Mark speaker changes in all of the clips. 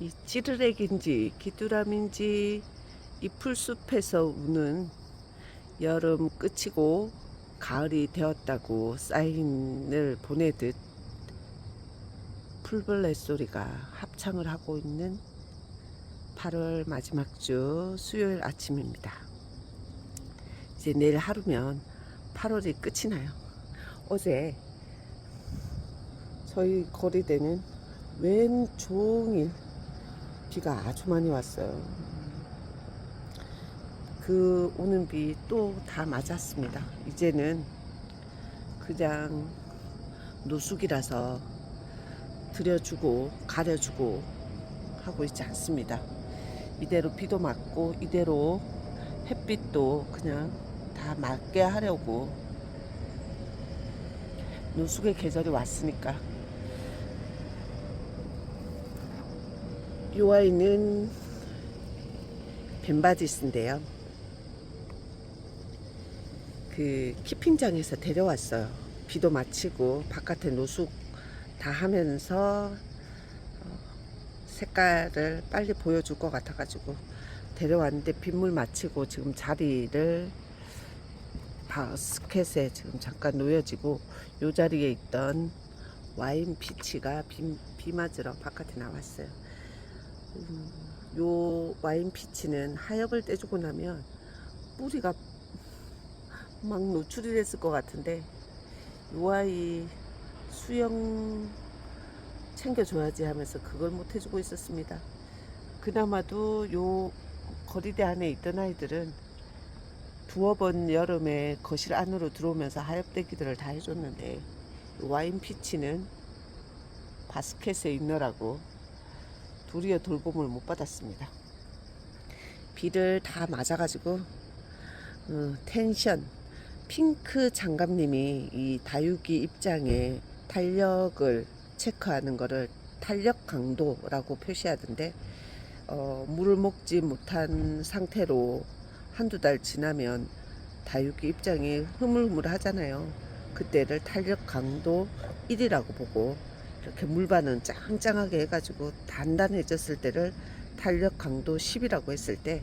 Speaker 1: 이 찌르렉인지 기뚜람인지 이 풀숲에서 우는 여름 끝이고 가을이 되었다고 사인을 보내듯 풀벌레 소리가 합창을 하고 있는 8월 마지막 주 수요일 아침입니다. 이제 내일 하루면 8월이 끝이 나요. 어제 저희 거리대는 웬 종일 비가 아주 많이 왔어요. 그 오는 비 또 다 맞았습니다. 이제는 그냥 노숙이라서 들여주고 가려주고 하고 있지 않습니다. 이대로 비도 맞고 이대로 햇빛도 그냥 다 맞게 하려고 노숙의 계절이 왔으니까 이 아이는 벤바디스인데요. 그 키핑장에서 데려왔어요. 비도 마치고 바깥에 노숙 다 하면서 어, 색깔을 빨리 보여줄 것 같아가지고 데려왔는데 빗물 마치고 지금 자리를 바스켓에 지금 잠깐 놓여지고 요 자리에 있던 와인 피치가 비, 비 맞으러 바깥에 나왔어요. 음, 요 와인 피치는 하엽을 떼주고 나면 뿌리가 막 노출이 됐을 것 같은데 요 아이 수영 챙겨줘야지 하면서 그걸 못 해주고 있었습니다. 그나마도 요 거리대 안에 있던 아이들은 두어 번 여름에 거실 안으로 들어오면서 하엽대기들을 다 해줬는데 요 와인 피치는 바스켓에 있느라고 도리어 돌봄을 못 받았습니다. 비를 다 맞아가지고 어, 텐션 핑크 장갑님이 이 다육이 입장에 탄력을 체크하는 거를 탄력 강도라고 표시하던데 어, 물을 먹지 못한 상태로 한두 달 지나면 다육이 입장이 흐물흐물 하잖아요. 그때를 탄력 강도 1이라고 보고 이렇게 물반은 짱짱하게 해가지고 단단해졌을 때를 탄력 강도 10이라고 했을 때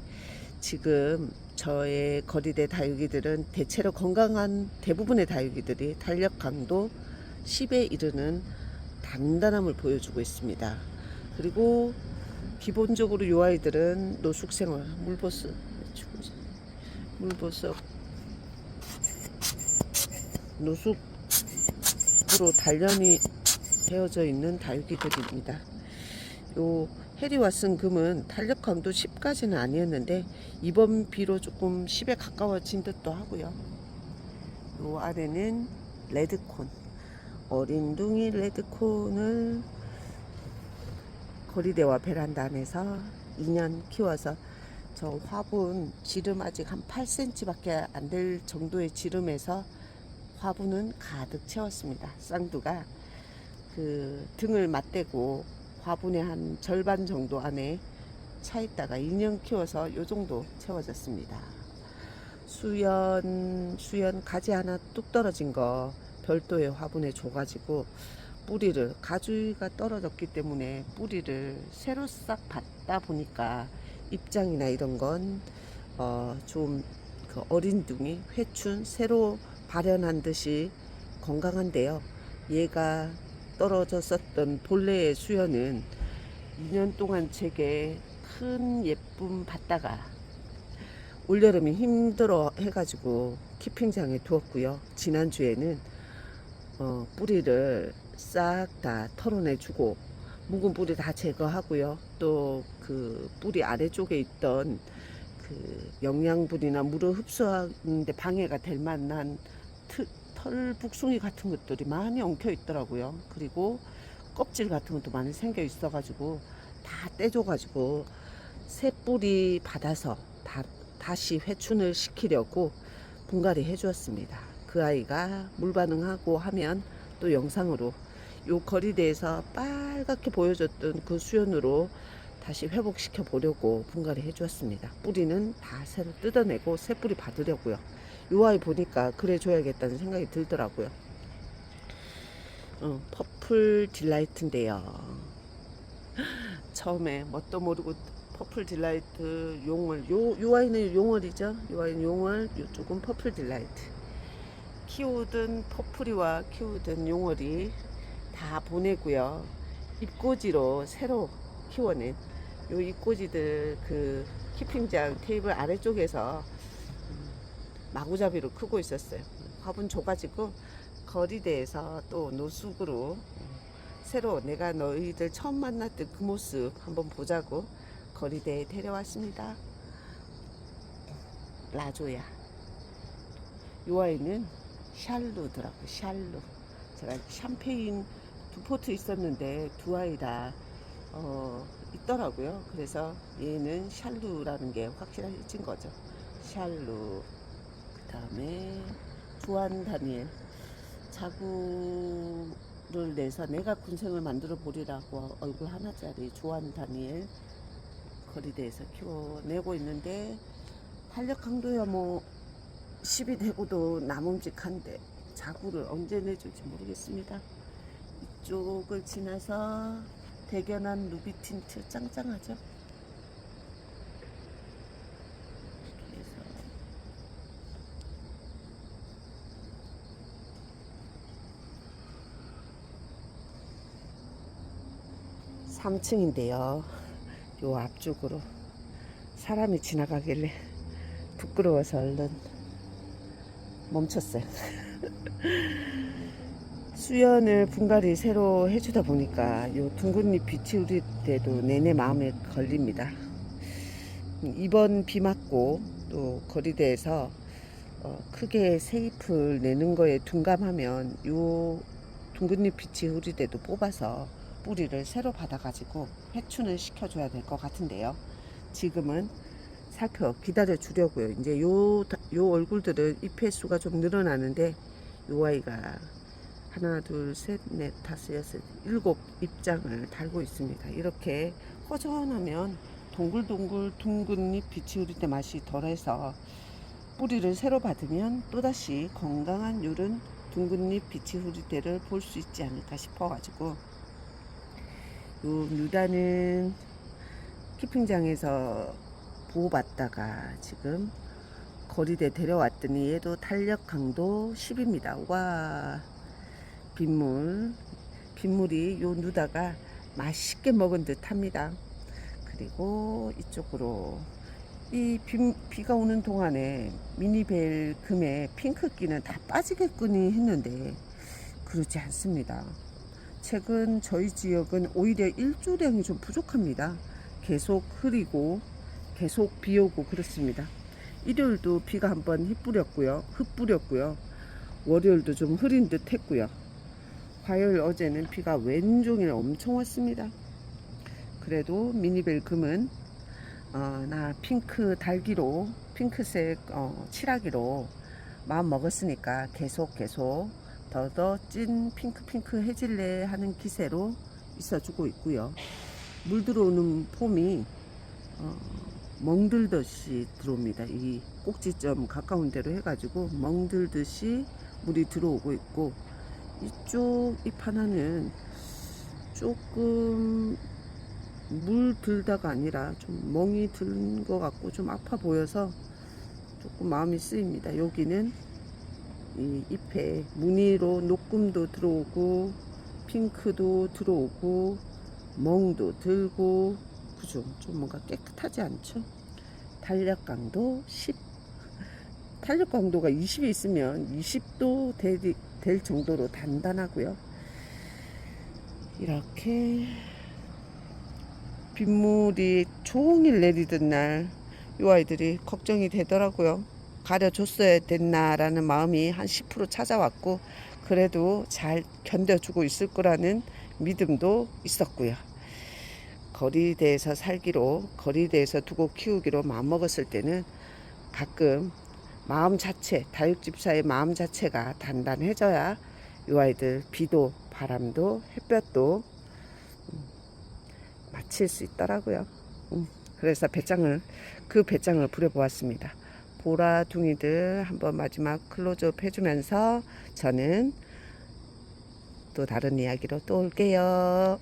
Speaker 1: 지금 저의 거리대 다육이들은 대체로 건강한 대부분의 다육이들이 탄력 강도 10에 이르는 단단함을 보여주고 있습니다. 그리고 기본적으로 이 아이들은 노숙생활, 물보스, 물보스, 노숙으로 단련이 되어져 있는 다육이들입니다. 요 해리 왓슨 금은 탄력 강도 10까지는 아니었는데 이번 비로 조금 10에 가까워진 듯도 하고요. 요 아래는 레드콘 어린 둥이 레드콘을 거리대와 베란다 안에서 2년 키워서 저 화분 지름 아직 한 8cm밖에 안 될 정도의 지름에서 화분은 가득 채웠습니다. 쌍두가 그 등을 맞대고 화분의 한 절반 정도 안에 차 있다가 2년 키워서 요 정도 채워졌습니다. 수연 수연 가지 하나 뚝 떨어진 거 별도의 화분에 줘가지고 뿌리를 가주가 떨어졌기 때문에 뿌리를 새로 싹 받다 보니까 입장이나 이런 건 어 좀 그 어린 둥이 회춘 새로 발현한 듯이 건강한데요. 얘가 떨어졌었던 본래의 수연은 2년 동안 제게 큰 예쁨 받다가 올여름이 힘들어 해가지고 키핑장에 두었고요. 지난주에는 어, 뿌리를 싹 다 털어내주고 묵은 뿌리 다 제거하고요. 또 그 뿌리 아래쪽에 있던 그 영양분이나 물을 흡수하는데 방해가 될 만한 트, 털 북숭이 같은 것들이 많이 엉켜 있더라고요. 그리고 껍질 같은 것도 많이 생겨 있어가지고 다 떼줘가지고 새 뿌리 받아서 다, 다시 회춘을 시키려고 분갈이 해주었습니다. 그 아이가 물 반응하고 하면 또 영상으로 요 거리대에서 빨갛게 보여줬던 그 수연으로 다시 회복시켜 보려고 분갈이 해주었습니다. 뿌리는 다 새로 뜯어내고 새 뿌리 받으려고요. 요 아이 보니까 그래 줘야겠다는 생각이 들더라고요. 어, 퍼플 딜라이트인데요. 처음에 뭣도 모르고 퍼플 딜라이트 용월 요, 요 아이는 용월이죠 요 아이는 용월 요쪽은 퍼플 딜라이트 키우든 퍼플이와 키우든 용월이 다 보내고요 잎꽂이로 새로 키워낸 요 잎꽂이들 그 키핑장 테이블 아래쪽에서 음, 마구잡이로 크고 있었어요 화분 줘가지고 거리대에서 또 노숙으로 음, 새로 내가 너희들 처음 만났던 그 모습 한번 보자고 거리대에 데려왔습니다. 라조야. 요 아이는 샬루더라고 샬루. 제가 샴페인 두 포트 있었는데 두 아이 다 어, 있더라고요. 그래서 얘는 샬루라는 게 확실해진 거죠. 샬루. 그 다음에 주한 다니엘. 자구를 내서 내가 군생을 만들어 보리라고 얼굴 하나짜리 주한 다니엘 거리대에서 키워내고 있는데 탄력 강도야 뭐 10이 되고도 남음직한데 자구를 언제 내줄지 모르겠습니다. 이쪽을 지나서 대견한 루비 틴트 짱짱하죠? 이렇게 해서 3층인데요. 요 앞쪽으로 사람이 지나가길래 부끄러워서 얼른 멈췄어요. 수연을 분갈이 새로 해주다 보니까 요 둥근잎 빛이 우릴 때도 내내 마음에 걸립니다. 이번 비 맞고 또 거리대에서 어, 크게 새잎을 내는 거에 둔감하면 요 둥근잎 빛이 흐릴 때도 뽑아서 뿌리를 새로 받아가지고 회춘을 시켜줘야 될 것 같은데요. 지금은 살펴 기다려 주려고요. 이제 요, 다- 요 얼굴들은 잎의 수가 좀 늘어나는데 요 아이가 하나, 둘, 셋, 넷, 다섯, 여섯, 일곱 입장을 달고 있습니다. 이렇게 허전하면 동글동글 둥근 잎 빛이 흐릴 때 맛이 덜해서 뿌리를 새로 받으면 또다시 건강한 요런 둥근 잎 빛이 흐릴 때를 볼 수 있지 않을까 싶어가지고 요 뮤다는 키핑장에서 보호받다가 지금 거리대 데려왔더니 얘도 탄력 강도 10입니다. 와 빗물 빗물이 요 누다가 맛있게 먹은 듯 합니다. 그리고 이쪽으로 이 비, 비가 오는 동안에 미니벨 금의 핑크기는 다 빠지겠거니 했는데 그렇지 않습니다. 최근 저희 지역은 오히려 일조량이 좀 부족합니다. 계속 흐리고 계속 비 오고 그렇습니다. 일요일도 비가 한번 흩뿌렸고요. 흩뿌렸고요. 월요일도 좀 흐린 듯 했고요. 화요일 어제는 비가 왼종일 엄청 왔습니다. 그래도 미니벨 금은 어, 나 핑크 달기로 핑크색 어, 칠하기로 마음 먹었으니까 계속 계속 더더 찐 핑크 핑크 해질래 하는 기세로 있어주고 있고요. 물 들어오는 폼이 어, 멍들듯이 들어옵니다. 이 꼭지점 가까운 데로 해가지고 멍들듯이 물이 들어오고 있고 이쪽 잎 하나는 조금 물 들다가 아니라 좀 멍이 든 것 같고 좀 아파 보여서 조금 마음이 쓰입니다. 여기는 이 잎에 무늬로 녹금도 들어오고 핑크도 들어오고 멍도 들고 그죠? 좀 뭔가 깨끗하지 않죠? 탄력 강도 10 탄력 강도가 20이 있으면 20도 될, 될 정도로 단단하고요. 이렇게 빗물이 종일 내리던 날 이 아이들이 걱정이 되더라고요. 가려줬어야 됐나라는 마음이 한 10% 찾아왔고 그래도 잘 견뎌주고 있을 거라는 믿음도 있었고요. 거리대에서 살기로 거리대에서 두고 키우기로 마음먹었을 때는 가끔 마음 자체 다육집사의 마음 자체가 단단해져야 이 아이들 비도 바람도 햇볕도 음, 맞힐 수 있더라고요. 음, 그래서 배짱을 그 배짱을 부려보았습니다. 보라둥이들 한번 마지막 클로즈업 해주면서 저는 또 다른 이야기로 또 올게요.